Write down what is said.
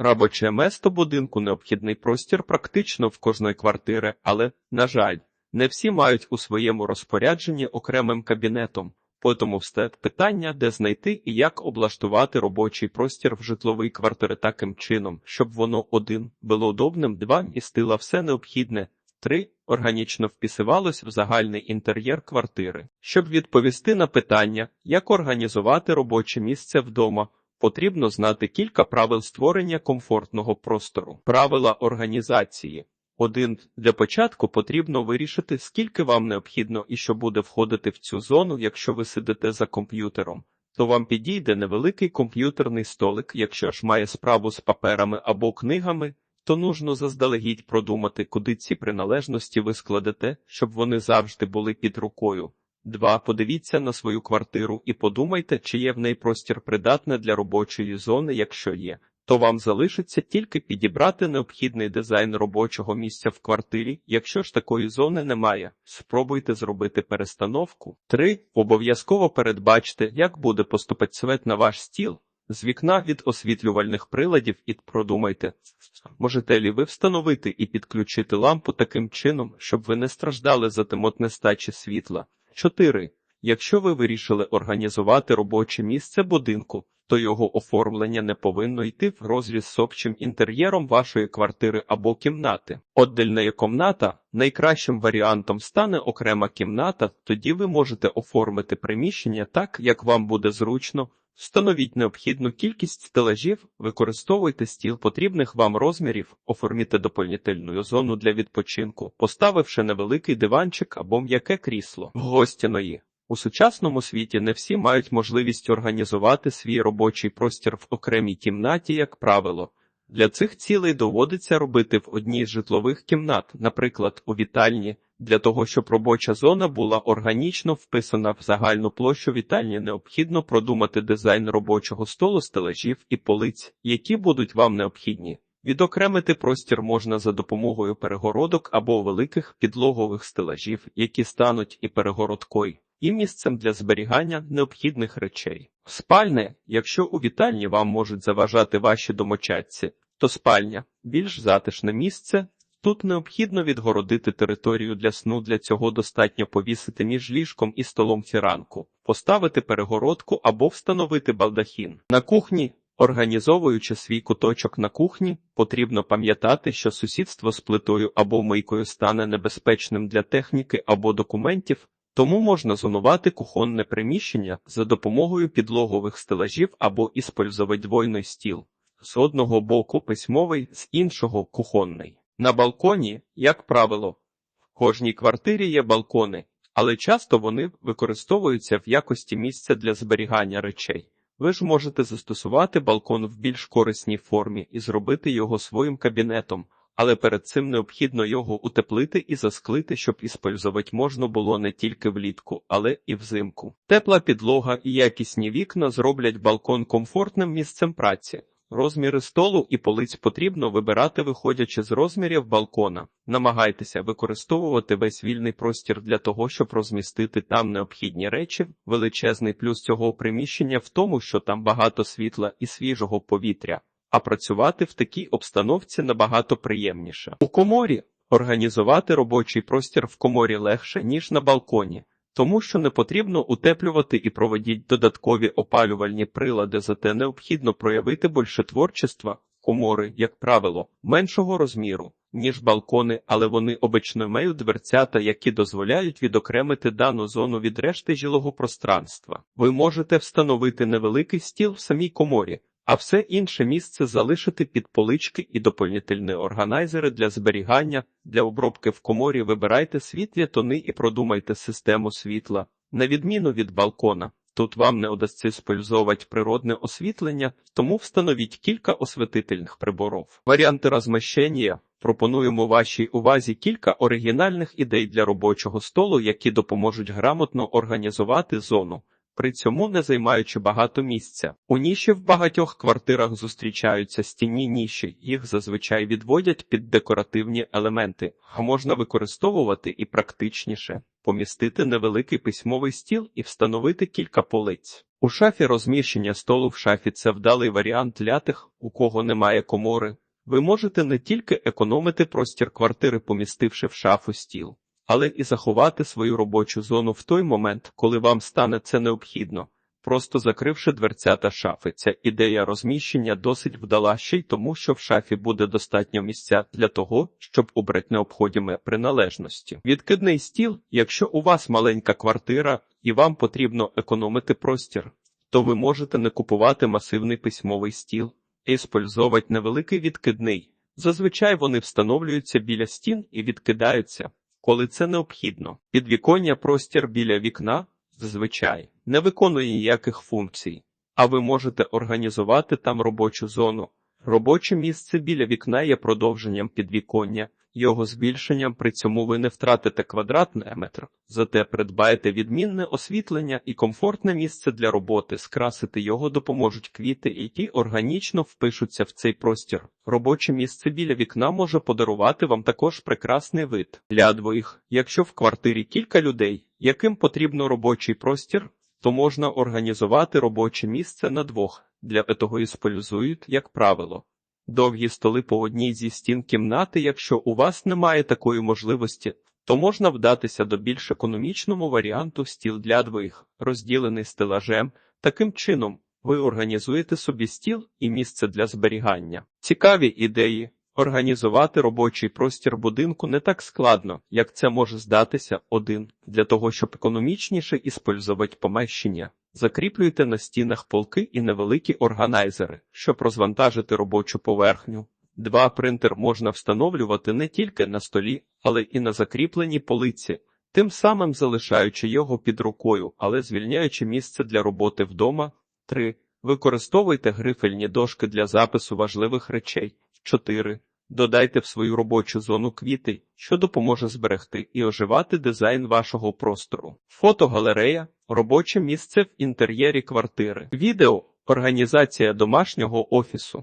Робоче место будинку необхідний простір практично в кожної квартири, але, на жаль, не всі мають у своєму розпорядженні окремим кабінетом. Потому встає питання, де знайти і як облаштувати робочий простір в житловій квартирі таким чином, щоб воно один було удобним, два містило все необхідне, три органічно вписувалось в загальний інтер'єр квартири. Щоб відповісти на питання, як організувати робоче місце вдома, потрібно знати кілька правил створення комфортного простору. Правила організації. Один для початку потрібно вирішити, скільки вам необхідно і що буде входити в цю зону, якщо ви сидите за комп'ютером. То вам підійде невеликий комп'ютерний столик, якщо ж має справу з паперами або книгами, то нужно заздалегідь продумати, куди ці приналежності ви складете, щоб вони завжди були під рукою. Два. Подивіться на свою квартиру і подумайте, чи є в неї простір придатне для робочої зони, якщо є то вам залишиться тільки підібрати необхідний дизайн робочого місця в квартирі. Якщо ж такої зони немає, спробуйте зробити перестановку. 3. Обов'язково передбачте, як буде поступати свет на ваш стіл. З вікна від освітлювальних приладів і продумайте, можете лі ви встановити і підключити лампу таким чином, щоб ви не страждали за темот нестачі світла. 4. Якщо ви вирішили організувати робоче місце будинку, то його оформлення не повинно йти в розріз з общим інтер'єром вашої квартири або кімнати. Отдельна кімната найкращим варіантом стане окрема кімната, тоді ви можете оформити приміщення так, як вам буде зручно. Встановіть необхідну кількість стелажів, використовуйте стіл потрібних вам розмірів, оформіть доповнительну зону для відпочинку, поставивши невеликий диванчик або м'яке крісло гостяної. У сучасному світі не всі мають можливість організувати свій робочий простір в окремій кімнаті, як правило. Для цих цілей доводиться робити в одній з житлових кімнат, наприклад, у вітальні. Для того, щоб робоча зона була органічно вписана в загальну площу вітальні, необхідно продумати дизайн робочого столу, стелажів і полиць, які будуть вам необхідні. Відокремити простір можна за допомогою перегородок або великих підлогових стелажів, які стануть і перегородкою і місцем для зберігання необхідних речей. Спальне, якщо у вітальні вам можуть заважати ваші домочадці, то спальня більш затишне місце. Тут необхідно відгородити територію для сну. Для цього достатньо повісити між ліжком і столом фіранку, поставити перегородку або встановити балдахін. На кухні, організовуючи свій куточок на кухні, потрібно пам'ятати, що сусідство з плитою або мийкою стане небезпечним для техніки або документів, тому можна зонувати кухонне приміщення за допомогою підлогових стелажів або іспользовать двойний стіл. З одного боку письмовий, з іншого кухонний. На балконі, як правило, в кожній квартирі є балкони, але часто вони використовуються в якості місця для зберігання речей. Ви ж можете застосувати балкон в більш корисній формі і зробити його своїм кабінетом але перед цим необхідно його утеплити і засклити, щоб іспользувати можна було не тільки влітку, але і взимку. Тепла підлога і якісні вікна зроблять балкон комфортним місцем праці. Розміри столу і полиць потрібно вибирати, виходячи з розмірів балкона. Намагайтеся використовувати весь вільний простір для того, щоб розмістити там необхідні речі. Величезний плюс цього приміщення в тому, що там багато світла і свіжого повітря а працювати в такій обстановці набагато приємніше. У коморі організувати робочий простір в коморі легше, ніж на балконі, тому що не потрібно утеплювати і проводити додаткові опалювальні прилади, зате необхідно проявити більше творчества. Комори, як правило, меншого розміру, ніж балкони, але вони обично мають дверцята, які дозволяють відокремити дану зону від решти жилого пространства. Ви можете встановити невеликий стіл в самій коморі, а все інше місце залишити під полички і доповнительні органайзери для зберігання, для обробки в коморі вибирайте світлі тони і продумайте систему світла, на відміну від балкона. Тут вам не удасться спользовувати природне освітлення, тому встановіть кілька освітительних приборів. Варіанти розміщення. Пропонуємо вашій увазі кілька оригінальних ідей для робочого столу, які допоможуть грамотно організувати зону при цьому не займаючи багато місця. У ніші в багатьох квартирах зустрічаються стінні ніші, їх зазвичай відводять під декоративні елементи, а можна використовувати і практичніше помістити невеликий письмовий стіл і встановити кілька полиць. У шафі розміщення столу в шафі це вдалий варіант для тих, у кого немає комори. Ви можете не тільки економити простір квартири, помістивши в шафу стіл, але і заховати свою робочу зону в той момент, коли вам стане це необхідно. Просто закривши дверцята шафи, ця ідея розміщення досить вдала ще й тому, що в шафі буде достатньо місця для того, щоб убрати необходимі приналежності. Відкидний стіл, якщо у вас маленька квартира і вам потрібно економити простір, то ви можете не купувати масивний письмовий стіл і спользовувати невеликий відкидний. Зазвичай вони встановлюються біля стін і відкидаються, коли це необхідно. Підвіконня простір біля вікна зазвичай не виконує ніяких функцій, а ви можете організувати там робочу зону. Робоче місце біля вікна є продовженням підвіконня, його збільшенням при цьому ви не втратите квадратний метр, зате придбаєте відмінне освітлення і комфортне місце для роботи, скрасити його допоможуть квіти, які органічно впишуться в цей простір. Робоче місце біля вікна може подарувати вам також прекрасний вид. Для двоїх, якщо в квартирі кілька людей, яким потрібно робочий простір, то можна організувати робоче місце на двох. Для того іспользують, як правило, довгі столи по одній зі стін кімнати. Якщо у вас немає такої можливості, то можна вдатися до більш економічному варіанту стіл для двоїх, розділений стелажем. Таким чином, ви організуєте собі стіл і місце для зберігання. Цікаві ідеї. Організувати робочий простір будинку не так складно, як це може здатися один. Для того, щоб економічніше іспользувати помещення, закріплюйте на стінах полки і невеликі органайзери, щоб розвантажити робочу поверхню. Два принтер можна встановлювати не тільки на столі, але і на закріпленій полиці, тим самим залишаючи його під рукою, але звільняючи місце для роботи вдома. 3. Використовуйте грифельні дошки для запису важливих речей. 4. Додайте в свою робочу зону квіти, що допоможе зберегти і оживати дизайн вашого простору. Фотогалерея робоче місце в інтер'єрі квартири. Відео організація домашнього офісу.